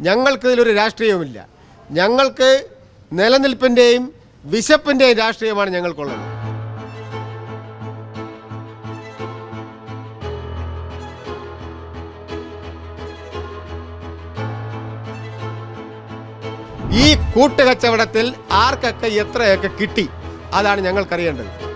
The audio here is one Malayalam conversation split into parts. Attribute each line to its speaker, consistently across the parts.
Speaker 1: ഞങ്ങൾക്കിതിലൊരു രാഷ്ട്രീയവുമില്ല. ഞങ്ങൾക്ക് നിലനിൽപ്പിന്റെയും വിശപ്പിന്റെയും രാഷ്ട്രീയമാണ് ഞങ്ങൾക്കുള്ളത്. ഈ കൂട്ടുകച്ചവടത്തിൽ ആർക്കൊക്കെ എത്രയൊക്കെ കിട്ടി അതാണ് ഞങ്ങൾക്കറിയേണ്ടത്.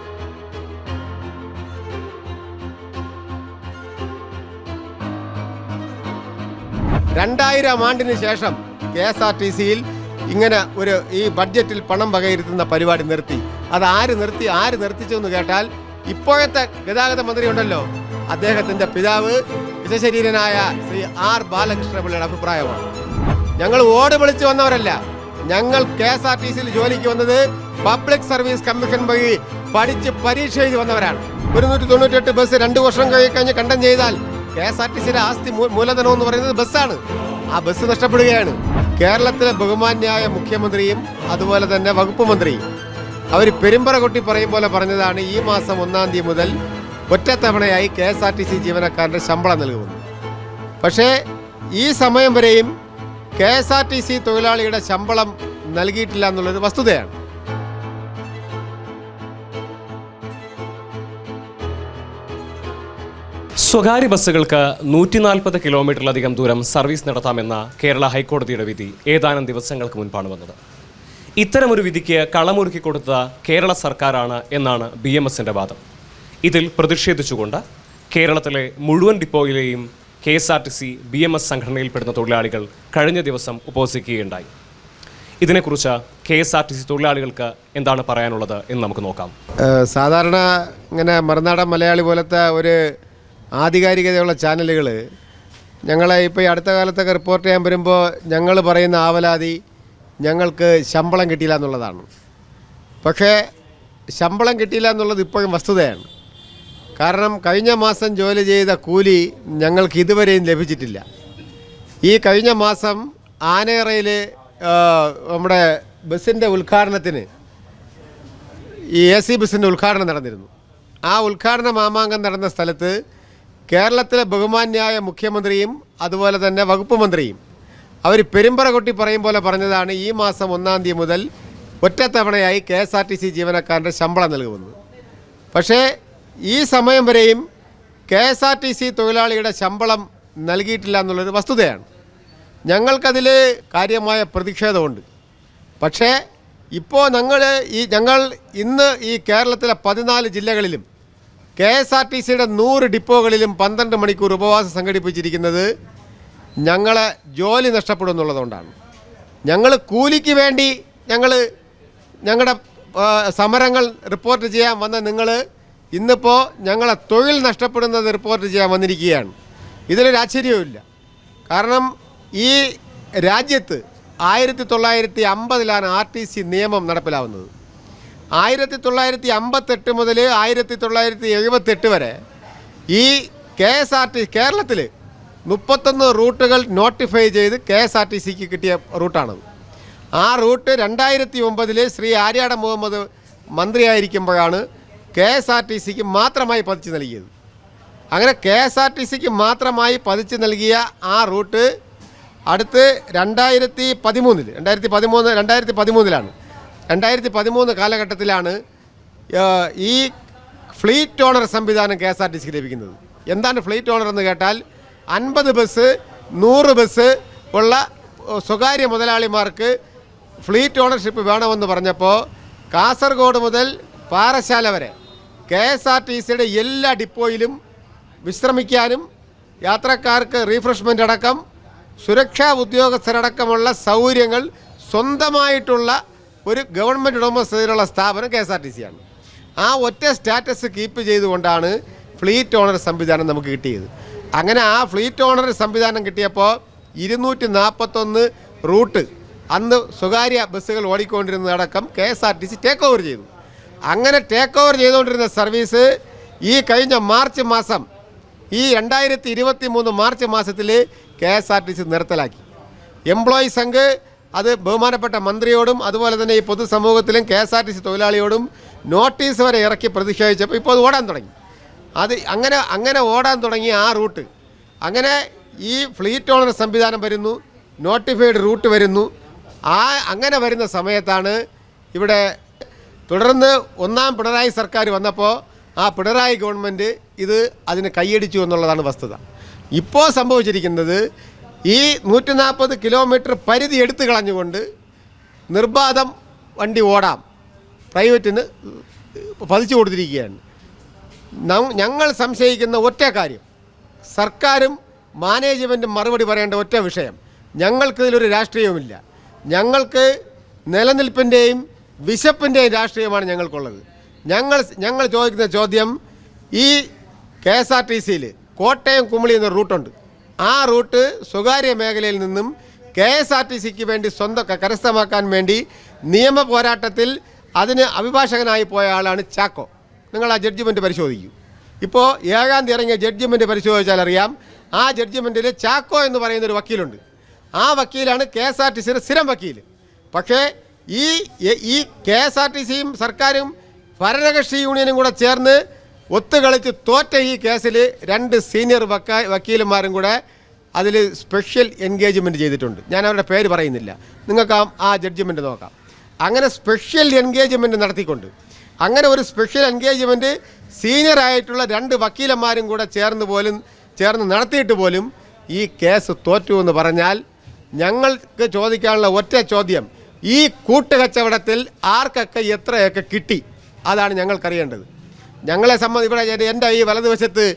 Speaker 1: രണ്ടായിരം ആണ്ടിന് ശേഷം കെ എസ് ആർ ടി സിയിൽ ഇങ്ങനെ ഒരു ഈ ബഡ്ജറ്റിൽ പണം വകയിരുത്തുന്ന പരിപാടി നിർത്തി. അത് ആര് നിർത്തി ആര് നിർത്തിച്ചു എന്ന് കേട്ടാൽ ഇപ്പോഴത്തെ ഗതാഗത മന്ത്രി ഉണ്ടല്ലോ അദ്ദേഹത്തിന്റെ പിതാവ് വിശശരീരനായ ശ്രീ ആർ ബാലകൃഷ്ണപിള്ളയുടെ അഭിപ്രായമാണ്. ഞങ്ങൾ ഓട് വിളിച്ചു വന്നവരല്ല. ഞങ്ങൾ കെ എസ് ആർ ടി സിയിൽ ജോലിക്ക് വന്നത് പബ്ലിക് സർവീസ് കമ്മീഷൻ വഴി പഠിച്ച് പരീക്ഷ എഴുതി വന്നവരാണ്. ഒരുന്നൂറ്റി നൂറ്റി തൊണ്ണൂറ്റെട്ട് ബസ് രണ്ടു വർഷം കഴി- കഴിഞ്ഞ് കണ്ടം ചെയ്താൽ കെ എസ് ആർ ടി സിയുടെ ആസ്തി മൂലധനം എന്ന് പറയുന്നത് ബസ്സാണ്. ആ ബസ് നഷ്ടപ്പെടുകയാണ്. കേരളത്തിലെ ബഹുമാന്യായ മുഖ്യമന്ത്രിയും അതുപോലെ തന്നെ വകുപ്പ് മന്ത്രിയും. അവർ പെരുമ്പറ കൊട്ടി പറയും പോലെ പറഞ്ഞതാണ് ഈ മാസം ഒന്നാം തീയതി മുതൽ ഒറ്റത്തവണയായി K S R T C ജീവനക്കാരന്റെ ശമ്പളം നൽകുമെന്ന് പക്ഷേ ഈ സമയം വരെയും K S R T C തൊഴിലാളിയുടെ ശമ്പളം നൽകിയിട്ടില്ല എന്നുള്ളത് വസ്തുതയാണ്.
Speaker 2: സ്വകാര്യ ബസ്സുകൾക്ക് നൂറ്റി നാൽപ്പത് കിലോമീറ്ററിലധികം ദൂരം സർവീസ് നടത്താമെന്ന കേരള ഹൈക്കോടതിയുടെ വിധി ഏതാനും ദിവസങ്ങൾക്ക് മുൻപാണ് വന്നത്. ഇത്തരമൊരു വിധിക്ക് കളമൊരുക്കി കൊടുത്ത കേരള സർക്കാരാണ് എന്നാണ് ബി എം എസിന്റെ വാദം. ഇതിൽ പ്രതിഷേധിച്ചുകൊണ്ട് കേരളത്തിലെ മുഴുവൻ ഡിപ്പോയിലെയും K S R T C B M S സംഘടനയിൽപ്പെടുന്ന തൊഴിലാളികൾ കഴിഞ്ഞ ദിവസം ഉപവസിക്കുകയുണ്ടായി ഇതിനെക്കുറിച്ച് K S R T C തൊഴിലാളികൾക്ക് എന്താണ് പറയാനുള്ളത് എന്ന് നമുക്ക് നോക്കാം.
Speaker 1: സാധാരണ ഇങ്ങനെ മറുനാടൻ മലയാളി പോലത്തെ ഒരു ആധികാരികതയുള്ള ചാനലുകൾ ഞങ്ങളെ ഇപ്പോൾ ഈ അടുത്ത കാലത്തൊക്കെ റിപ്പോർട്ട് ചെയ്യാൻ വരുമ്പോൾ ഞങ്ങൾ പറയുന്ന ആവലാതി ഞങ്ങൾക്ക് ശമ്പളം കിട്ടിയില്ല എന്നുള്ളതാണ്. പക്ഷേ ശമ്പളം കിട്ടിയില്ല എന്നുള്ളത് ഇപ്പോഴും വസ്തുതയാണ്. കാരണം കഴിഞ്ഞ മാസം ജോലി ചെയ്ത കൂലി ഞങ്ങൾക്ക് ഇതുവരെയും ലഭിച്ചിട്ടില്ല. ഈ കഴിഞ്ഞ മാസം ആനയറയിൽ നമ്മുടെ ബസ്സിന്റെ ഉദ്ഘാടനത്തിന് ഈ എ സി ബസ്സിന്റെ ഉദ്ഘാടനം നടന്നിരുന്നു. ആ ഉദ്ഘാടന മാമാങ്കം നടന്ന സ്ഥലത്ത് കേരളത്തിലെ ബഹുമാന്യായ മുഖ്യമന്ത്രിയും അതുപോലെ തന്നെ വകുപ്പ് മന്ത്രിയും. അവർ പെരുമ്പറ കൊട്ടി പറയും പോലെ പറഞ്ഞതാണ് ഈ മാസം ഒന്നാം തീയതി മുതൽ ഒറ്റത്തവണയായി K S R T C ജീവനക്കാരന്റെ ശമ്പളം നൽകുമെന്ന് പക്ഷേ ഈ സമയം വരെയും K S R T C തൊഴിലാളിയുടെ ശമ്പളം നൽകിയിട്ടില്ല എന്നുള്ളൊരു വസ്തുതയാണ്. ഞങ്ങൾക്കതിൽ കാര്യമായ പ്രതിഷേധമുണ്ട്. പക്ഷേ ഇപ്പോൾ ഞങ്ങൾ ഈ ഞങ്ങൾ ഇന്ന് ഈ കേരളത്തിലെ പതിനാല് ജില്ലകളിലും കെ എസ് ആർ ടി സിയുടെ നൂറ് ഡിപ്പോകളിലും പന്ത്രണ്ട് മണിക്കൂർ ഉപവാസം സംഘടിപ്പിച്ചിരിക്കുന്നത് ഞങ്ങളെ ജോലി നഷ്ടപ്പെടും എന്നുള്ളതുകൊണ്ടാണ് ഞങ്ങൾ കൂലിക്ക് വേണ്ടി ഞങ്ങൾ ഞങ്ങളുടെ സമരങ്ങൾ റിപ്പോർട്ട് ചെയ്യാൻ വന്ന നിങ്ങൾ ഇന്നിപ്പോൾ ഞങ്ങളെ തൊഴിൽ നഷ്ടപ്പെടുന്നത് റിപ്പോർട്ട് ചെയ്യാൻ വന്നിരിക്കുകയാണ്. ഇതിലൊരു ആശ്ചര്യവുമില്ല. കാരണം ഈ രാജ്യത്ത് ആയിരത്തി തൊള്ളായിരത്തി അമ്പതിലാണ് ആർ ടി സി നിയമം നടപ്പിലാവുന്നത്. ആയിരത്തി തൊള്ളായിരത്തി അമ്പത്തെട്ട് മുതൽ ആയിരത്തി തൊള്ളായിരത്തി എഴുപത്തെട്ട് വരെ ഈ കെ എസ് ആർ ടി കേരളത്തിൽ മുപ്പത്തൊന്ന് റൂട്ടുകൾ നോട്ടിഫൈ ചെയ്ത് കെ എസ് ആർ ടി സിക്ക് കിട്ടിയ റൂട്ടാണത്. ആ റൂട്ട് രണ്ടായിരത്തി ഒമ്പതിൽ ശ്രീ ആര്യാട മുഹമ്മദ് മന്ത്രിയായിരിക്കുമ്പോഴാണ് കെ എസ് ആർ ടി സിക്ക് മാത്രമായി പതിച്ചു നൽകിയത്. അങ്ങനെ കെ എസ് ആർ ടി സിക്ക് മാത്രമായി പതിച്ചു നൽകിയ ആ റൂട്ട് അടുത്ത് രണ്ടായിരത്തി പതിമൂന്നിൽ രണ്ടായിരത്തി പതിമൂന്ന് രണ്ടായിരത്തി പതിമൂന്നിലാണ് രണ്ടായിരത്തി പതിമൂന്ന് കാലഘട്ടത്തിലാണ് ഈ ഫ്ലീറ്റ് ഓണർ സംവിധാനം കെ എസ് ആർ ടി സിക്ക് ലഭിക്കുന്നത്. എന്താണ് ഫ്ലീറ്റ് ഓണർ എന്ന് കേട്ടാൽ അൻപത് ബസ് നൂറ് ബസ് ഉള്ള സ്വകാര്യ മുതലാളിമാർക്ക് ഫ്ലീറ്റ് ഓണർഷിപ്പ് വേണമെന്ന് പറഞ്ഞപ്പോൾ കാസർഗോഡ് മുതൽ പാറശാല വരെ കെ എസ് ആർ ടി സിയുടെ എല്ലാ ഡിപ്പോയിലും വിശ്രമിക്കാനും യാത്രക്കാർക്ക് റീഫ്രഷ്മെന്റ് അടക്കം സുരക്ഷാ ഉദ്യോഗസ്ഥരടക്കമുള്ള സൗകര്യങ്ങൾ സ്വന്തമായിട്ടുള്ള ഒരു ഗവൺമെന്റ് ഉടമസ്ഥതയിലുള്ള സ്ഥാപനം കെ എസ് ആർ ടി സിയാണ് ആ ഒറ്റ സ്റ്റാറ്റസ് കീപ്പ് ചെയ്തുകൊണ്ടാണ് ഫ്ലീറ്റ് ഓണർ സംവിധാനം നമുക്ക് കിട്ടിയത്. അങ്ങനെ ആ ഫ്ലീറ്റ് ഓണർ സംവിധാനം കിട്ടിയപ്പോൾ ഇരുന്നൂറ്റി നാൽപ്പത്തൊന്ന് റൂട്ട് അന്ന് സ്വകാര്യ ബസ്സുകൾ ഓടിക്കൊണ്ടിരുന്നതടക്കം K S R T C take over ചെയ്തു. അങ്ങനെ ടേക്ക് ഓവർ ചെയ്തുകൊണ്ടിരുന്ന സർവീസ് ഈ കഴിഞ്ഞ മാർച്ച് മാസം ഈ രണ്ടായിരത്തി ഇരുപത്തി മൂന്ന് മാർച്ച് മാസത്തിൽ K S R T C നിർത്തലാക്കി. എംപ്ലോയി സംഘ് അത് ബഹുമാനപ്പെട്ട മന്ത്രിയോടും അതുപോലെ തന്നെ ഈ പൊതുസമൂഹത്തിലും K S R T C തൊഴിലാളിയോടും notice വരെ ഇറക്കി പ്രതിഷേധിച്ചപ്പോൾ ഇപ്പോൾ അത് ഓടാൻ തുടങ്ങി. അത് അങ്ങനെ അങ്ങനെ ഓടാൻ തുടങ്ങി ആ റൂട്ട്. അങ്ങനെ ഈ ഫ്ലീറ്റ് ഓണർ സംവിധാനം വരുന്നു നോട്ടിഫൈഡ് റൂട്ട് വരുന്നു. ആ അങ്ങനെ വരുന്ന സമയത്താണ് ഇവിടെ തുടർന്ന് ഒന്നാം പിണറായി സർക്കാർ വന്നപ്പോൾ ആ പിണറായി ഗവൺമെന്റ് ഇത് അതിന് കൈയടിച്ചു എന്നുള്ളതാണ് വസ്തുത. ഇപ്പോൾ സംഭവിച്ചിരിക്കുന്നത് ഈ നൂറ്റി നാൽപ്പത് കിലോമീറ്റർ പരിധി എടുത്തു കളഞ്ഞുകൊണ്ട് നിർബാധം വണ്ടി ഓടാം. പ്രൈവറ്റിന് പതിച്ചു കൊടുത്തിരിക്കുകയാണ്. ഞങ്ങൾ സംശയിക്കുന്ന ഒറ്റ കാര്യം. സർക്കാരും മാനേജ്മെന്റും മറുപടി പറയേണ്ട ഒറ്റ വിഷയം. ഞങ്ങൾക്കിതിലൊരു രാഷ്ട്രീയവുമില്ല. ഞങ്ങൾക്ക് നിലനിൽപ്പിന്റെയും വിശപ്പിന്റെയും രാഷ്ട്രീയമാണ് ഞങ്ങൾക്കുള്ളത്. ഞങ്ങൾ ഞങ്ങൾ ചോദിക്കുന്ന ചോദ്യം ഈ കെ എസ് ആർ ടി സിയിൽ കോട്ടയം കുമളി എന്ന റൂട്ടുണ്ട്. ആ റൂട്ട് സ്വകാര്യ മേഖലയിൽ നിന്നും കെ എസ് ആർ ടി സിക്ക് വേണ്ടി സ്വന്തം കരസ്ഥമാക്കാൻ വേണ്ടി നിയമ പോരാട്ടത്തിൽ അതിന് അഭിഭാഷകനായി പോയ ആളാണ് ചാക്കോ. നിങ്ങൾ ആ ജഡ്ജ്മെന്റ് പരിശോധിക്കൂ. ഇപ്പോൾ ഏകാന്തി ഇറങ്ങിയ ജഡ്ജ്മെന്റ് പരിശോധിച്ചാൽ അറിയാം ആ ജഡ്ജ്മെന്റിൽ ചാക്കോ എന്ന് പറയുന്ന ഒരു വക്കീലുണ്ട്. ആ വക്കീലാണ് കെ എസ് ആർ ടി സിയുടെ സ്ഥിരം വക്കീൽ പക്ഷേ ഈ ഈ കെ എസ് ആർ ടി സിയും സർക്കാരും ഭരണകക്ഷി യൂണിയനും കൂടെ ചേർന്ന് ഒത്തുകളിച്ച് തോറ്റ ഈ കേസിൽ രണ്ട് സീനിയർ വക്ക വക്കീലന്മാരും കൂടെ അതിൽ സ്പെഷ്യൽ എൻഗേജ്മെന്റ് ചെയ്തിട്ടുണ്ട്. ഞാൻ അവരുടെ പേര് പറയുന്നില്ല. നിങ്ങൾക്ക് ആ- ജഡ്ജ്മെന്റ് നോക്കാം. അങ്ങനെ സ്പെഷ്യൽ എൻഗേജ്മെന്റ് നടത്തിക്കൊണ്ട് അങ്ങനെ ഒരു സ്പെഷ്യൽ എൻഗേജ്മെന്റ് സീനിയർ ആയിട്ടുള്ള രണ്ട് വക്കീലന്മാരും കൂടെ ചേർന്ന് പോലും ചേർന്ന് നടത്തിയിട്ട് പോലും ഈ കേസ് തോറ്റു എന്ന് പറഞ്ഞാൽ ഞങ്ങൾക്ക് ചോദിക്കാനുള്ള ഒറ്റ ചോദ്യം ഈ കൂട്ടുകച്ചവടത്തിൽ ആർക്കൊക്കെ എത്രയൊക്കെ കിട്ടി? അതാണ് ഞങ്ങൾക്കറിയേണ്ടത്. ഞങ്ങളെ സംബന്ധി ഇവിടെ എന്റെ- ഈ വലതുവശത്ത്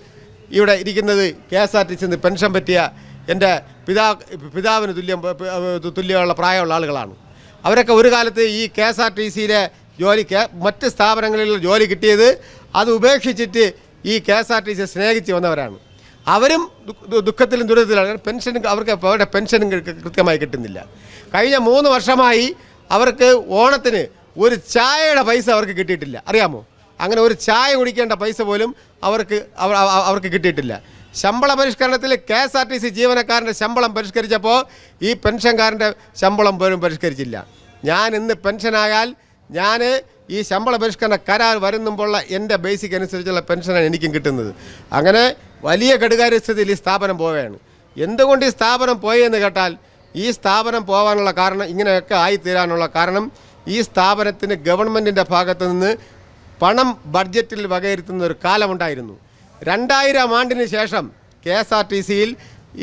Speaker 1: ഇവിടെ ഇരിക്കുന്നത് കെ എസ് ആർ ടി സിന്ന് പെൻഷൻ പറ്റിയ എന്റെ പിതാ പിതാവിന് തുല്യം തുല്യമുള്ള പ്രായമുള്ള ആളുകളാണ്. അവരൊക്കെ ഒരു കാലത്ത് ഈ കെ എസ് ആർ ടി സിയിലെ ജോലിക്ക് മറ്റ് സ്ഥാപനങ്ങളിൽ ജോലി കിട്ടിയത് അത് ഉപേക്ഷിച്ചിട്ട് ഈ കെ എസ് ആർ ടി സിയെ സ്നേഹിച്ച് വന്നവരാണ്. അവരും ദുഃഖത്തിലും ദുരിതത്തിലാണ് പെൻഷൻ അവർക്ക് അവരുടെ പെൻഷനും കൃത്യമായി കിട്ടുന്നില്ല. കഴിഞ്ഞ മൂന്ന് വർഷമായി അവർക്ക് ഓണത്തിന് ഒരു ചായയുടെ പൈസ അവർക്ക് കിട്ടിയിട്ടില്ല. അറിയാമോ? അങ്ങനെ ഒരു ചായ കുടിക്കേണ്ട പൈസ പോലും അവർക്ക് അവ- അവ- അവർക്ക് കിട്ടിയിട്ടില്ല. ശമ്പള പരിഷ്കരണത്തിൽ K S R T C ജീവനക്കാരന്റെ ശമ്പളം പരിഷ്കരിച്ചപ്പോൾ ഈ പെൻഷൻകാരന്റെ ശമ്പളം പോലും പരിഷ്കരിച്ചില്ല. ഞാൻ ഇന്ന് പെൻഷനായാൽ ഞാൻ ഈ ശമ്പള പരിഷ്കരണ കരാർ വരുന്നുമ്പോഴുള്ള എന്റെ ബേസിക് അനുസരിച്ചുള്ള പെൻഷനാണ് എനിക്കും കിട്ടുന്നത്. അങ്ങനെ വലിയ കെടുകാര്യസ്ഥിതിയിൽ ഈ സ്ഥാപനം പോവുകയാണ്. എന്തുകൊണ്ട് ഈ സ്ഥാപനം പോയെന്ന് കേട്ടാൽ ഈ സ്ഥാപനം പോകാനുള്ള കാരണം ഇങ്ങനെയൊക്കെ ആയിത്തീരാനുള്ള കാരണം ഈ സ്ഥാപനത്തിന് ഗവൺമെന്റിന്റെ ഭാഗത്ത് നിന്ന് പണം ബഡ്ജറ്റിൽ വകയിരുത്തുന്ന ഒരു കാലമുണ്ടായിരുന്നു. രണ്ടായിരം ആണ്ടിന് ശേഷം കെ എസ് ആർ ടി സിയിൽ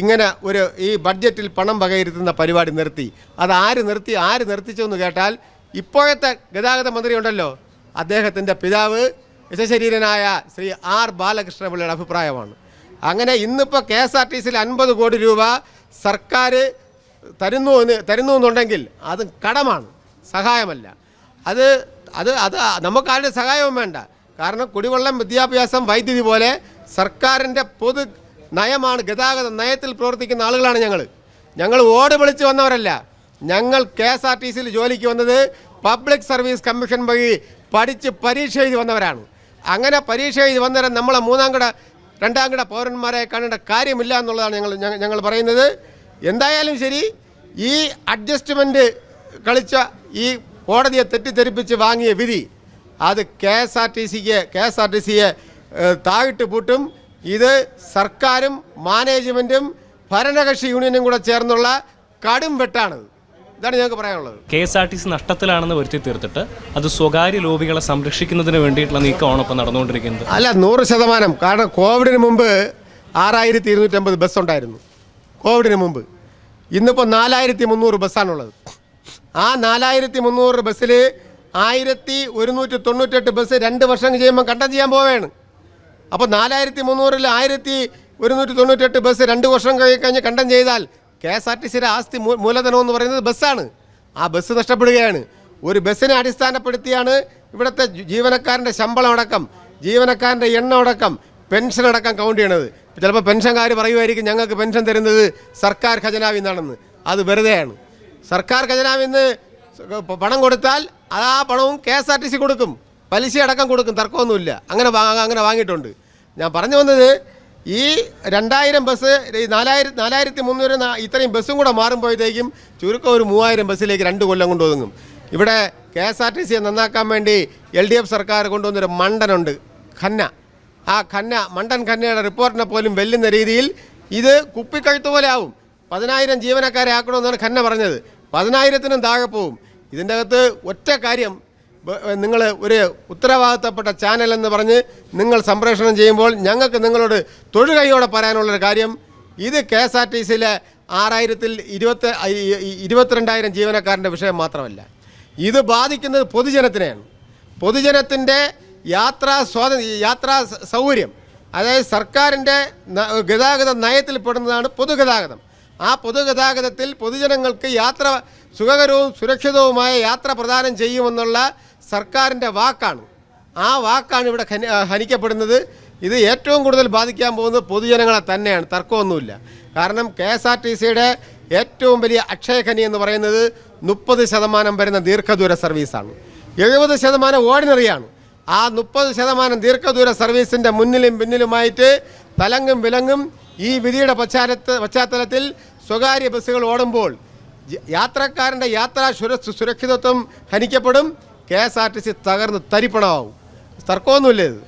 Speaker 1: ഇങ്ങനെ ഒരു ഈ ബഡ്ജറ്റിൽ പണം വകയിരുത്തുന്ന പരിപാടി നിർത്തി. അത് ആര് നിർത്തി ആര് നിർത്തിച്ചെന്ന് കേട്ടാൽ ഇപ്പോഴത്തെ ഗതാഗത മന്ത്രി ഉണ്ടല്ലോ അദ്ദേഹത്തിന്റെ പിതാവ് യശശരീരനായ ശ്രീ ആർ ബാലകൃഷ്ണപിള്ളയുടെ അഭിപ്രായമാണ്. അങ്ങനെ ഇന്നിപ്പോൾ കെ എസ് ആർ ടി സിയിൽ അൻപത് കോടി രൂപ സർക്കാർ തരുന്നു തരുന്നു എന്നുണ്ടെങ്കിൽ അത് കടമാണ് സഹായമല്ല. അത് അത് അത് നമുക്കാരുടെ സഹായവും വേണ്ട. കാരണം കുടിവെള്ളം വിദ്യാഭ്യാസം വൈദ്യുതി പോലെ സർക്കാരിന്റെ പൊതു നയമാണ് ഗതാഗത നയത്തിൽ പ്രവർത്തിക്കുന്ന ആളുകളാണ് ഞങ്ങൾ ഞങ്ങൾ ഓട് വിളിച്ച് വന്നവരല്ല. ഞങ്ങൾ കെ എസ് ആർ ടി സിയിൽ ജോലിക്ക് വന്നത് പബ്ലിക് സർവീസ് കമ്മീഷൻ വഴി പഠിച്ച് പരീക്ഷ എഴുതി വന്നവരാണ്. അങ്ങനെ പരീക്ഷ എഴുതി വന്നവരെ നമ്മളെ മൂന്നാം കിട രണ്ടാം കിട പൗരന്മാരെ കാണേണ്ട കാര്യമില്ല എന്നുള്ളതാണ് ഞങ്ങൾ ഞങ്ങൾ- പറയുന്നത്. എന്തായാലും ശരി ഈ അഡ്ജസ്റ്റ്മെന്റ് കളിച്ച ഈ കോടതിയെ തെറ്റിദ്ധരിപ്പിച്ച് വാങ്ങിയ വിധി അത് കെ എസ് ആർ ടി സിക്ക് കെ എസ് ആർ ടി സിയെ താഴിട്ട് പൂട്ടും. ഇത് സർക്കാരും മാനേജ്മെന്റും ഭരണകക്ഷി യൂണിയനും കൂടെ ചേർന്നുള്ള കടും വെട്ടാണ്. ഇതാണ് ഞങ്ങൾക്ക് പറയാനുള്ളത്.
Speaker 2: K S R T C നഷ്ടത്തിലാണെന്ന് വരുത്തി തീർത്തിട്ട് അത് സ്വകാര്യ ലോബികളെ സംരക്ഷിക്കുന്നതിന് വേണ്ടിയിട്ടുള്ള നീക്കമാണ് ഇപ്പോൾ നടന്നുകൊണ്ടിരിക്കുന്നത്.
Speaker 1: അല്ല നൂറ് ശതമാനം. കാരണം കോവിഡിന് മുമ്പ് ആറായിരത്തി ഇരുന്നൂറ്റമ്പത് ബസ് ഉണ്ടായിരുന്നു കോവിഡിന് മുമ്പ്. ഇന്നിപ്പോൾ നാലായിരത്തി മുന്നൂറ് ബസ്സാണുള്ളത്. ആ നാലായിരത്തി മുന്നൂറ് ബസ്സിൽ ആയിരത്തി ഒരുന്നൂറ്റി തൊണ്ണൂറ്റെട്ട് ബസ് രണ്ട് വർഷം ചെയ്യുമ്പോൾ കണ്ടം ചെയ്യാൻ പോവുകയാണ് അപ്പോൾ നാലായിരത്തി മുന്നൂറിൽ ആയിരത്തി ഒരുന്നൂറ്റി തൊണ്ണൂറ്റെട്ട് ബസ് രണ്ട് വർഷം കഴി കഴിഞ്ഞ് കണ്ടം ചെയ്താൽ കെ എസ് ആർ ടി സിയുടെ ആസ്തി മൂലധനം എന്ന് പറയുന്നത് ബസ്സാണ്. ആ ബസ് നഷ്ടപ്പെടുകയാണ്. ഒരു ബസ്സിനെ അടിസ്ഥാനപ്പെടുത്തിയാണ് ഇവിടുത്തെ ജീവനക്കാരന്റെ ശമ്പളം അടക്കം ജീവനക്കാരന്റെ എണ്ണം അടക്കം പെൻഷൻ അടക്കം കൗണ്ട് ചെയ്യണത്. ചിലപ്പോൾ പെൻഷൻകാർ പറയുമായിരിക്കും ഞങ്ങൾക്ക് പെൻഷൻ തരുന്നത് സർക്കാർ ഖജനാവിൽ നിന്നാണെന്ന്. അത് വെറുതെയാണ്. സർക്കാർ ഖജനാവിൽ നിന്ന് പണം കൊടുത്താൽ അത് ആ പണവും K S R T C കൊടുക്കും. പലിശ അടക്കം കൊടുക്കും. തർക്കമൊന്നുമില്ല. അങ്ങനെ അങ്ങനെ വാങ്ങിയിട്ടുണ്ട്. ഞാൻ പറഞ്ഞു വന്നത് ഈ രണ്ടായിരം ബസ് ഈ നാലായിരം നാലായിരത്തി മുന്നൂറ് ഇത്രയും ബസ്സും കൂടെ മാറുമ്പോഴത്തേക്കും ചുരുക്കം ഒരു മൂവായിരം ബസ്സിലേക്ക് രണ്ട് കൊല്ലം കൊണ്ട് ഒതുങ്ങും. ഇവിടെ കെ എസ് ആർ ടി സിയെ നന്നാക്കാൻ വേണ്ടി എൽ ഡി എഫ് സർക്കാർ കൊണ്ടുവന്നൊരു മണ്ടനുണ്ട് ഖന്ന. ആ ഖന്ന മണ്ടൻ ഖന്നയുടെ റിപ്പോർട്ടിനെ പോലും വെല്ലുന്ന രീതിയിൽ ഇത് കുപ്പിക്കഴുത്ത് പോലെ ആവും. പതിനായിരം ജീവനക്കാരെ ആക്കണമെന്നാണ് ഖന്ന പറഞ്ഞത്. പതിനായിരത്തിനും താഴെ പോവും. ഇതിന്റെ അകത്ത് ഒറ്റ കാര്യം നിങ്ങൾ ഒരു ഉത്തരവാദിത്തപ്പെട്ട ചാനൽ എന്ന് പറഞ്ഞ് നിങ്ങൾ സംപ്രേഷണം ചെയ്യുമ്പോൾ ഞങ്ങൾക്ക് നിങ്ങളോട് തൊഴുകൈയോടെ പറയാനുള്ളൊരു കാര്യം ഇത് കെ എസ് ആർ ടി സിയിലെ ആറായിരത്തിൽ ഇരുപത്തി ഇരുപത്തിരണ്ടായിരം ജീവനക്കാരന്റെ വിഷയം മാത്രമല്ല. ഇത് ബാധിക്കുന്നത് പൊതുജനത്തിനെയാണ്. പൊതുജനത്തിന്റെ യാത്രാ സ്വാതന്ത്ര്യ യാത്രാ സൗകര്യം അതായത് സർക്കാരിന്റെ ഗതാഗത നയത്തിൽ പെടുന്നതാണ് പൊതുഗതാഗതം. ആ പൊതുഗതാഗതത്തിൽ പൊതുജനങ്ങൾക്ക് യാത്ര സുഖകരവും സുരക്ഷിതവുമായ യാത്ര പ്രദാനം ചെയ്യുമെന്നുള്ള സർക്കാരിന്റെ വാക്കാണ്. ആ വാക്കാണ് ഇവിടെ ഹനിക്കപ്പെടുന്നത് ഇത് ഏറ്റവും കൂടുതൽ ബാധിക്കാൻ പോകുന്നത് പൊതുജനങ്ങളെ തന്നെയാണ്. തർക്കമൊന്നുമില്ല. കാരണം കെ എസ് ആർ ടി സിയുടെ ഏറ്റവും വലിയ അക്ഷയഖനി എന്ന് പറയുന്നത് മുപ്പത് ശതമാനം വരുന്ന ദീർഘദൂര സർവീസാണ്. എഴുപത് ശതമാനം ഓർഡിനറിയാണ്. ആ മുപ്പത് ശതമാനം ദീർഘദൂര സർവീസിന്റെ മുന്നിലും പിന്നിലുമായിട്ട് തലങ്ങും വിലങ്ങും ഈ വിധിയുടെ പശ്ചാത്തല പശ്ചാത്തലത്തിൽ സ്വകാര്യ ബസ്സുകൾ ഓടുമ്പോൾ യാത്രക്കാരന്റെ യാത്രാ സുര സുരക്ഷിതത്വം ഹനിക്കപ്പെടും. K S R T C തകർന്ന് തരിപ്പണമാവും. തർക്കമൊന്നുമില്ല ഇത്.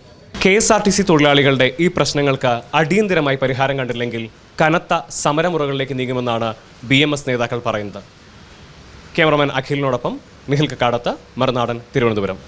Speaker 2: K S R T C തൊഴിലാളികളുടെ ഈ പ്രശ്നങ്ങൾക്ക് അടിയന്തരമായി പരിഹാരം കണ്ടില്ലെങ്കിൽ കനത്ത സമരമുറകളിലേക്ക് നീങ്ങുമെന്നാണ് ബി എം എസ് നേതാക്കൾ പറയുന്നത്. ക്യാമറമാൻ അഖിലിനോടൊപ്പം നിഖിൽ കക്കാടത്ത് മറുനാടൻ തിരുവനന്തപുരം.